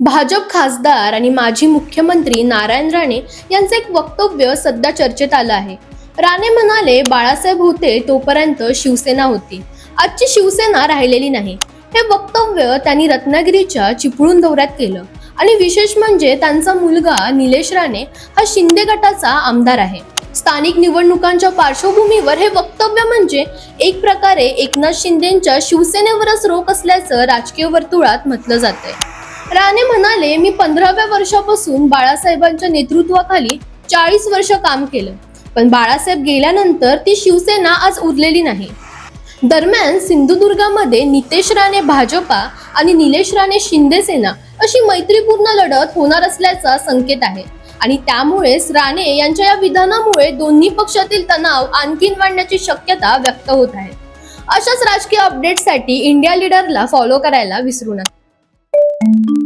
भाजप खासदार आणि माजी मुख्यमंत्री नारायण राणे यांचं एक वक्तव्य सध्या चर्चेत आलं आहे. राणे म्हणाले बाळासाहेब होते तोपर्यंत शिवसेना होती. आजची शिवसेना राहिलेली नाही. हे वक्तव्य त्यांनी रत्नागिरीच्या चिपळूण दौऱ्यात केलं. आणि विशेष म्हणजे त्यांचा मुलगा निलेश राणे हा शिंदे गटाचा आमदार आहे. स्थानिक निवडणुकांच्या पार्श्वभूमीवर हे वक्तव्य म्हणजे एक प्रकारे एकनाथ शिंदेच्या शिवसेनेवरच रोख असल्याचं राजकीय वर्तुळात म्हटलं जातंय. राणे म्हणाले मी पंधराव्या वर्षापासून बाळासाहेबांच्या नेतृत्वाखाली चाळीस वर्ष काम केलं. पण बाळासाहेब गेल्यानंतर ती शिवसेना आज उरलेली नाही. दरम्यान सिंधुदुर्गामध्ये नितेश राणे भाजपा आणि निलेश राणे शिंदेसेना अशी मैत्रीपूर्ण लढत होणार असल्याचा संकेत आहे. आणि त्यामुळेच राणे यांच्या या विधानामुळे दोन्ही पक्षातील तणाव आणखीन वाढण्याची शक्यता व्यक्त होत आहे. अशाच राजकीय अपडेटसाठी इंडिया लीडरला फॉलो करायला विसरू नका. you.